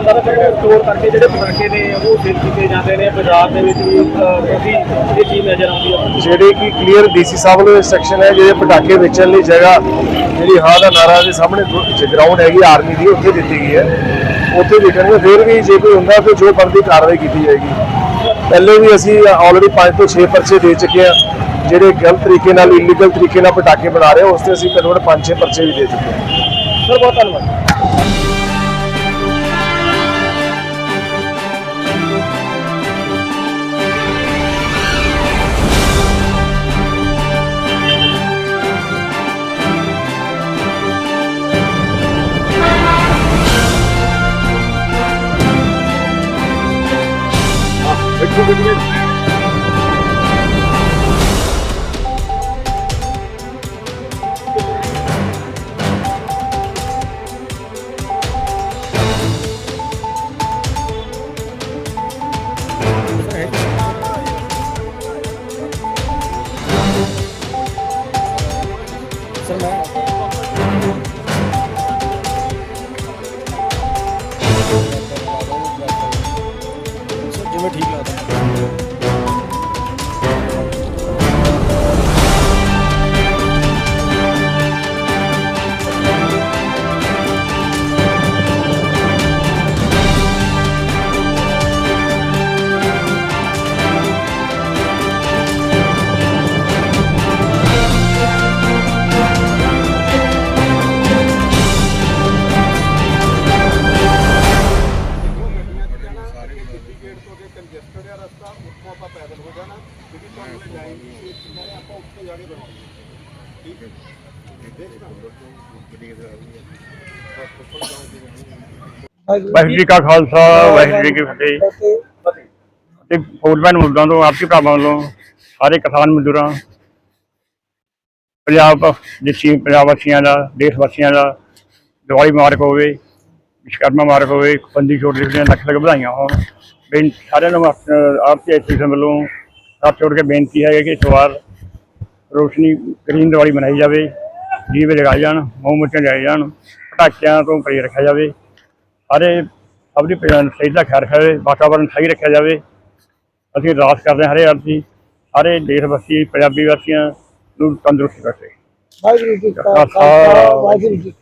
ਦੁਕਾਨਦਾਰਾਂ ਤੱਕ ਸਟੋਰ ਕਰਕੇ ਜਿਹੜੇ ਪਟਾਕੇ ਨੇ ਉਹ ਸੇਲ ਕੀਤੇ ਜਾਂਦੇ ਨੇ ਬਾਜ਼ਾਰ ਦੇ ਵਿੱਚ ਵੀ ਅਹ, ਕਾਫੀ ਇਹ ਚੀਜ਼ ਨਜ਼ਰ ਆਉਂਦੀ ਹੈ। ਜਿਹੜੇ ਕਿ ਕਲੀਅਰ ਡੀਸੀ ਸਾਹਿਬ ਵੱਲੋਂ ਇੰਸਟਰਕਸ਼ਨ ਹੈ ਜਿਹੜੇ ਪਟਾਕੇ ਵੇਚਣ ਲਈ ਜਗ੍ਹਾ ਜਿਹੜੀ ਹਾਂ ਦਾ ਨਾਰਾ ਦੇ ਸਾਹਮਣੇ ਗਰਾਊਂਡ ਹੈਗੀ ਆਰਮੀ ਦੀ ਉੱਥੇ ਦਿੱਤੀ ਗਈ ਹੈ। ਉੱਥੇ ਵਿਕਣਗੇ ਫਿਰ ਵੀ ਜੇ ਕੋਈ ਹੁੰਦਾ ਤਾਂ ਜੋ ਬਣਦੀ ਕਾਰਵਾਈ ਕੀਤੀ ਜਾਏਗੀ। ਪਹਿਲੇ ਵੀ ਅਸੀਂ ਆਲਰੇਡੀ 5 ਤੋਂ 6 ਪਰਚੇ ਦੇ ਚੁੱਕੇ ਹਾਂ ਜਿਹੜੇ ਗਲਤ ਤਰੀਕੇ ਨਾਲ ਇਲੀਗਲ ਤਰੀਕੇ ਨਾਲ ਪਟਾਕੇ ਬਣਾ ਰਹੇ ਆ, ਉਸ ਤੇ ਅਸੀਂ ਘੱਟ 5-6 ਪਰਚੇ ਵੀ ਦੇ ਚੁੱਕੇ ਹਾਂ। ਸਰ ਬਹੁਤ ਧੰਨਵਾਦ। Çok ਜਿਵੇਂ ਠੀਕ ਲੱਗਦਾ। ਵਾਹਿਗੁਰੂ ਜੀ ਕਾ ਖਾਲਸਾ ਵਾਹਿਗੁਰੂ ਜੀ ਕੀ ਫਤਿਹ। ਤੇ ਫੌਜਮੈਨ ਮੁਰਦਾਂ ਤੋਂ ਆਪਸੀ ਭਰਾਵਾਂ ਵੱਲੋਂ ਸਾਰੇ ਕਿਸਾਨ ਮਜ਼ਦੂਰਾਂ ਪੰਜਾਬ ਦੇਸ਼ੀ ਪੰਜਾਬ ਵਾਸੀਆਂ ਦਾ ਦੇਸ਼ ਵਾਸੀਆਂ ਦਾ ਦੀਵਾਲੀ ਮੁਬਾਰਕ ਹੋਵੇ ਵਿਸ਼ਕਰਮਾ ਮੁਬਾਰਕ ਹੋਵੇ ਬੰਦੀ ਛੋੜ ਦੇ ਲੱਖ ਲੱਖ ਵਧਾਈਆਂ ਹੋਣ। ਬੇਨ ਸਾਰਿਆਂ ਨੂੰ ਆਪਸੀ ਐਸੋਸੀਏਸ਼ਨ ਵੱਲੋਂ ਹੱਥ ਜੋੜ ਕੇ ਬੇਨਤੀ ਹੈ ਕਿ ਇਸ ਵਾਰ ਰੋਸ਼ਨੀ ਗ੍ਰੀਨ ਦੀਵਾਲੀ ਮਨਾਈ ਜਾਵੇ ਦੀਵੇ ਜਗਾਏ ਜਾਣ ਮੋਮਬੱਤੀਆਂ ਜਗਾਏ ਜਾਣ ਪਟਾਕਿਆਂ ਤੋਂ ਪਰੇ ਰੱਖਿਆ ਜਾਵੇ ਸਾਰੇ ਪ- ਸਿਹਤ ਦਾ ਖਿਆਲ ਰੱਖਿਆ ਜਾਵੇ ਵਾਤਾਵਰਨ ਸਹੀ ਰੱਖਿਆ ਜਾਵੇ। ਅਸੀਂ ਅਰਦਾਸ ਕਰਦੇ ਹਾਂ ਹਰੇ ਅਰਥੀ ਸਾਰੇ ਦੇਸ਼ ਵਾਸੀ ਪੰਜਾਬੀ ਵਾਸੀਆਂ ਨੂੰ ਤੰਦਰੁਸਤ ਰੱਖੇ। ਵਾਹਿਗੁਰੂ ਜੀ ਕਾ ਖਾਲਸਾ, ਵਾਹਿਗੁਰੂ ਜੀ